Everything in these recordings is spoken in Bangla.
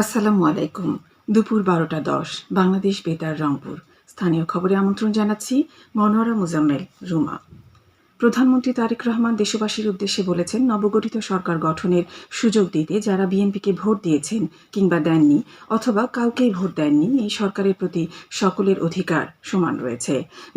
আসসালামু আলাইকুম। দুপুর বারোটা দশ, বাংলাদেশ বেতার, রংপুর। স্থানীয় খবরে আমন্ত্রণ জানাচ্ছি মনোয়ারা মুজাম্মেল, রুমা। প্রধানমন্ত্রী তারেক রহমান দেশবাসীর উদ্দেশ্যে বলেছেন, নবগঠিত সরকার গঠনের সুযোগ দিতে যারা বিএনপিকে ভোট দিয়েছেন কিংবা দেননি অথবা কাউকেই ভোট দেননি, এই সরকারের প্রতি সকলের অধিকার সমান রয়েছে।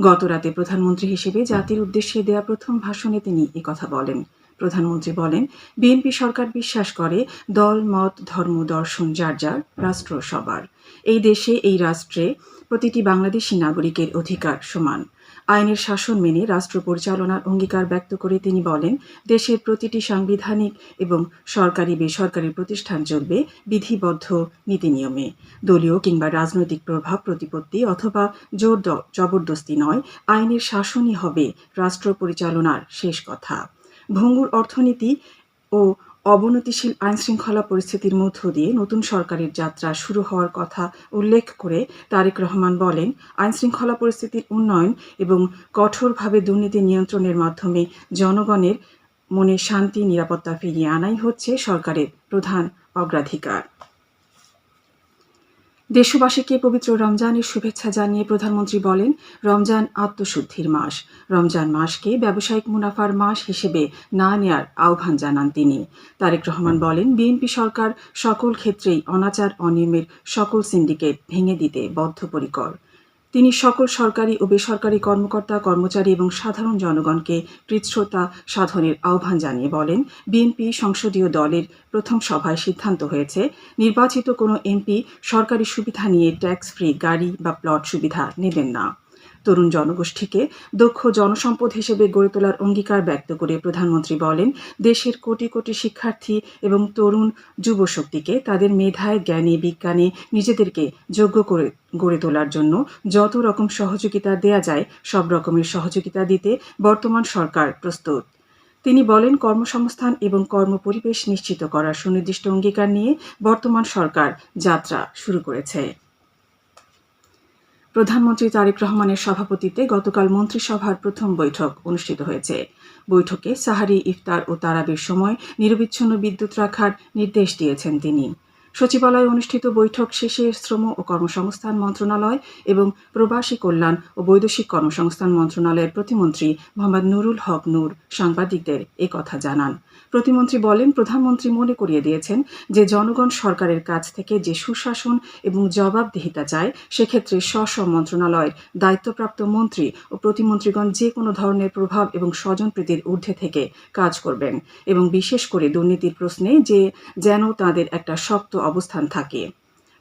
গতরাতে প্রধানমন্ত্রী হিসেবে জাতির উদ্দেশ্যে দেয়া প্রথম ভাষণে তিনি কথা বলেন। প্রধানমন্ত্রী বলেন, বিএনপি সরকার বিশ্বাস করে দল, মত, ধর্ম, দর্শন, যার যার, রাষ্ট্র সবার। এই দেশে, এই রাষ্ট্রে প্রতিটি বাংলাদেশি নাগরিকের অধিকার সমান। আইনের শাসন মেনে রাষ্ট্র পরিচালনার অঙ্গীকার ব্যক্ত করে তিনি বলেন, দেশের প্রতিটি সাংবিধানিক এবং সরকারি বেসরকারি প্রতিষ্ঠান চলবে বিধিবদ্ধ নীতি নিয়মে দলীয় কিংবা রাজনৈতিক প্রভাব প্রতিপত্তি অথবা জোর জবরদস্তি নয়, আইনের শাসনই হবে রাষ্ট্র পরিচালনার শেষ কথা। ভঙ্গুর অর্থনীতি ও অবনতিশীল আইনশৃঙ্খলা পরিস্থিতির মধ্য দিয়ে নতুন সরকারের যাত্রা শুরু হওয়ার কথা উল্লেখ করে তারেক রহমান বলেন, আইনশৃঙ্খলা পরিস্থিতির উন্নয়ন এবং কঠোরভাবে দুর্নীতি নিয়ন্ত্রণের মাধ্যমে জনগণের মনে শান্তি, নিরাপত্তা ফিরিয়ে আনাই হচ্ছে সরকারের প্রধান অগ্রাধিকার। দেশবাসীকে পবিত্র রমজানের শুভেচ্ছা জানিয়ে প্রধানমন্ত্রী বলেন, রমজান আত্মশুদ্ধির মাস। রমজান মাসকে ব্যবসায়িক মুনাফার মাস হিসেবে না নেয়ার আহ্বান জানান তিনি। তারেক রহমান বলেন, বিএনপি সরকার সকল ক্ষেত্রেই অনাচার, অনিয়মের সকল সিন্ডিকেট ভেঙে দিতে বদ্ধপরিকর। তিনি সকল সরকারি ও বেসরকারি কর্মকর্তা, কর্মচারী এবং সাধারণ জনগণকে কৃচ্ছ্রতা সাধনের আহ্বান জানিয়ে বলেন, বিএনপি সংসদীয় দলের প্রথম সভায় সিদ্ধান্ত হয়েছে, নির্বাচিত কোনো এমপি সরকারি সুবিধা নিয়ে ট্যাক্স ফ্রি গাড়ি বা প্লট সুবিধা নেবেন না। তরুণ জনগোষ্ঠীকে দক্ষ জনসম্পদ হিসেবে গড়ে তোলার অঙ্গীকার ব্যক্ত করে প্রধানমন্ত্রী বলেন, দেশের কোটি কোটি শিক্ষার্থী এবং তরুণ যুবশক্তিকে তাদের মেধায়, জ্ঞানে, বিজ্ঞানে নিজেদেরকে যোগ্য করে, গড়ে তোলার জন্য যত রকম সহযোগিতা দেয়া যায়, সব রকমের সহযোগিতা দিতে বর্তমান সরকার প্রস্তুত। তিনি বলেন, কর্মসংস্থান এবং কর্মপরিবেশ নিশ্চিত করার সুনির্দিষ্ট অঙ্গীকার নিয়ে বর্তমান সরকার যাত্রা শুরু করেছে। প্রধানমন্ত্রী তারেক রহমানের সভাপতিত্বে গতকাল মন্ত্রিসভার প্রথম বৈঠক অনুষ্ঠিত হয়েছে। বৈঠকে সাহারি, ইফতার ও তারাবির সময় নিরবিচ্ছিন্ন বিদ্যুৎ রাখার নির্দেশ দিয়েছেন তিনি। সচিবালয়ে অনুষ্ঠিত বৈঠক শেষে শ্রম ও কর্মসংস্থান মন্ত্রণালয় এবং প্রবাসী কল্যাণ ও বৈদেশিক কর্মসংস্থান মন্ত্রণালয়ের প্রতিমন্ত্রী মোহাম্মদ নুরুল হক নূর সাংবাদিকদের কথা জানান। প্রতিমন্ত্রী বলেন, প্রধানমন্ত্রী মনে করিয়ে দিয়েছেন যে জনগণ সরকারের কাছ থেকে যে সুশাসন এবং জবাবদিহিতা চায়, সেক্ষেত্রে স্ব স্ব মন্ত্রণালয়ের দায়িত্বপ্রাপ্ত মন্ত্রী ও প্রতিমন্ত্রীগণ যে কোনো ধরনের প্রভাব এবং স্বজনপ্রীতির ঊর্ধ্বে থেকে কাজ করবেন এবং বিশেষ করে দুর্নীতির প্রশ্নে যে যেন তাদের একটা শক্ত অবস্থান থাকে।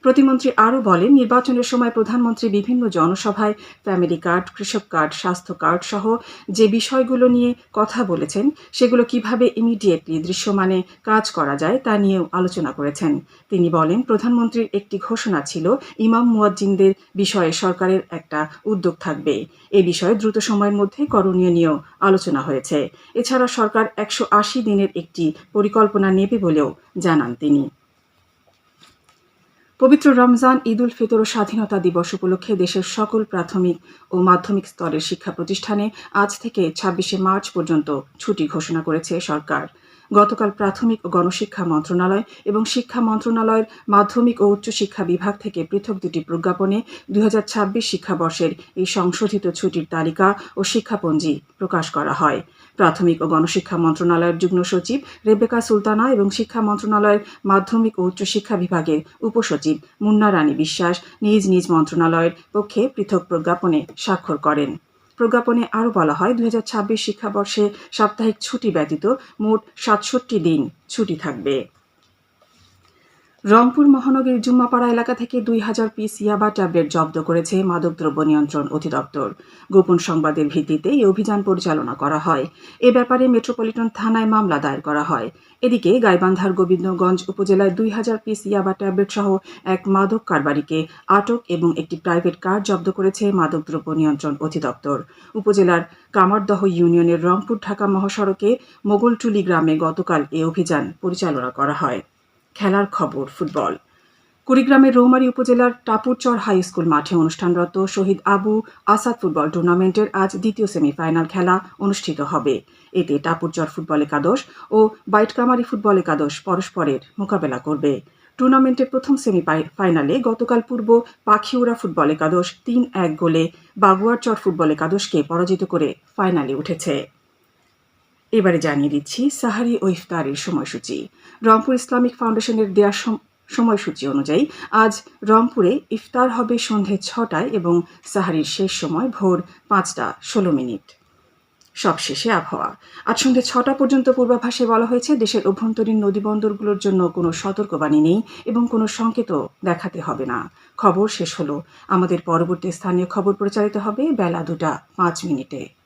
প্রতিমন্ত্রী আরও বলেন, নির্বাচনের সময় প্রধানমন্ত্রী বিভিন্ন জনসভায় ফ্যামিলি কার্ড, কৃষক কার্ড, স্বাস্থ্য কার্ড সহ যে বিষয়গুলো নিয়ে কথা বলেছেন, সেগুলো কীভাবে ইমিডিয়েটলি দৃশ্যমানে কাজ করা যায় তা নিয়েও আলোচনা করেছেন। তিনি বলেন, প্রধানমন্ত্রীর একটি ঘোষণা ছিল, ইমাম মুয়াজ্জিনদের বিষয়ে সরকারের একটা উদ্যোগ থাকবে। এ বিষয়ে দ্রুত সময়ের মধ্যে করণীয় নিয়েও আলোচনা হয়েছে। এছাড়া সরকার একশো আশি দিনের একটি পরিকল্পনা নেবে বলেও জানান তিনি। পবিত্র রমজান, ঈদ উল ফিতর স্বাধীনতা দিবস উপলক্ষে দেশের সকল প্রাথমিক ও মাধ্যমিক স্তরের শিক্ষা প্রতিষ্ঠানে আজ থেকে ছাব্বিশে মার্চ পর্যন্ত ছুটি ঘোষণা করেছে সরকার। গতকাল প্রাথমিক ও গণশিক্ষা মন্ত্রণালয় এবং শিক্ষা মন্ত্রণালয়ের মাধ্যমিক ও উচ্চশিক্ষা বিভাগ থেকে পৃথক দুটি প্রজ্ঞাপনে দুই হাজার ছাব্বিশ শিক্ষাবর্ষের এই সংশোধিত ছুটির তালিকা ও শিক্ষাপঞ্জি প্রকাশ করা হয়। প্রাথমিক ও গণশিক্ষা মন্ত্রণালয়ের যুগ্ম সচিব রেবেকা সুলতানা এবং শিক্ষা মন্ত্রণালয়ের মাধ্যমিক ও উচ্চশিক্ষা বিভাগের উপসচিব মুন্না রানী বিশ্বাস নিজ নিজ মন্ত্রণালয়ের পক্ষে পৃথক প্রজ্ঞাপনে স্বাক্ষর করেন। প্রজ্ঞাপনে আরও বলা হয় দু হাজার ছাব্বিশ শিক্ষাবর্ষে সাপ্তাহিক ছুটি ব্যতীত মোট সাতষট্টি দিন ছুটি থাকবে। রংপুর মহানগরীর জুম্মাপাড়া এলাকা থেকে দুই হাজার পিস ইয়াবা ট্যাবলেট জব্দ করেছে মাদকদ্রব্য নিয়ন্ত্রণ অধিদপ্তর। গোপন সংবাদের ভিত্তিতে এই অভিযান পরিচালনা করা হয়। এ ব্যাপারে মেট্রোপলিটন থানায় মামলা দায়ের করা হয়। এদিকে গাইবান্ধার গোবিন্দগঞ্জ উপজেলায় দুই হাজার পিস ইয়াবা ট্যাবলেট সহ এক মাদক কারবারিকে আটক এবং একটি প্রাইভেট কার জব্দ করেছে মাদকদ্রব্য নিয়ন্ত্রণ অধিদপ্তর। উপজেলার কামারদহ ইউনিয়নের রংপুর ঢাকা মহাসড়কে মোগলটুলি গ্রামে গতকাল এ অভিযান পরিচালনা করা হয়। খেলার খবর, ফুটবল। কুড়িগ্রামের রৌমারী উপজেলার টাপুরচর হাই স্কুল মাঠে অনুষ্ঠানরত শহীদ আবু আসাদ ফুটবল টুর্নামেন্টের আজ দ্বিতীয় সেমিফাইনাল খেলা অনুষ্ঠিত হবে। এতে টাপুরচর ফুটবল একাদশ ও বাইটকামারি ফুটবল একাদশ পরস্পরের মোকাবেলা করবে। টুর্নামেন্টের প্রথম সেমি ফাইনালে গতকাল পূর্ব পাখিউড়া ফুটবল একাদশ তিন এক গোলে বাগুয়ারচর ফুটবল একাদশকে পরাজিত করে ফাইনালে উঠেছে। এবারে জানিয়ে দিচ্ছি সাহারি ও ইফতারের সময়সূচি। রংপুর ইসলামিক ফাউন্ডেশনের দেওয়া সময়সূচি অনুযায়ী আজ রংপুরে ইফতার হবে সন্ধে ছটায় এবং সাহারির শেষ সময় ভোর পাঁচটা ষোলো মিনিট। সবশেষে আবহাওয়া। আজ সন্ধ্যে ছটা পর্যন্ত পূর্বাভাসে বলা হয়েছে, দেশের অভ্যন্তরীণ নদীবন্দরগুলোর জন্য কোনো সতর্কবাণী নেই এবং কোনো সংকেতও দেখাতে হবে না। খবর শেষ হলো। আমাদের পরবর্তী স্থানীয় খবর প্রচারিত হবে বেলা দুটা পাঁচ মিনিটে।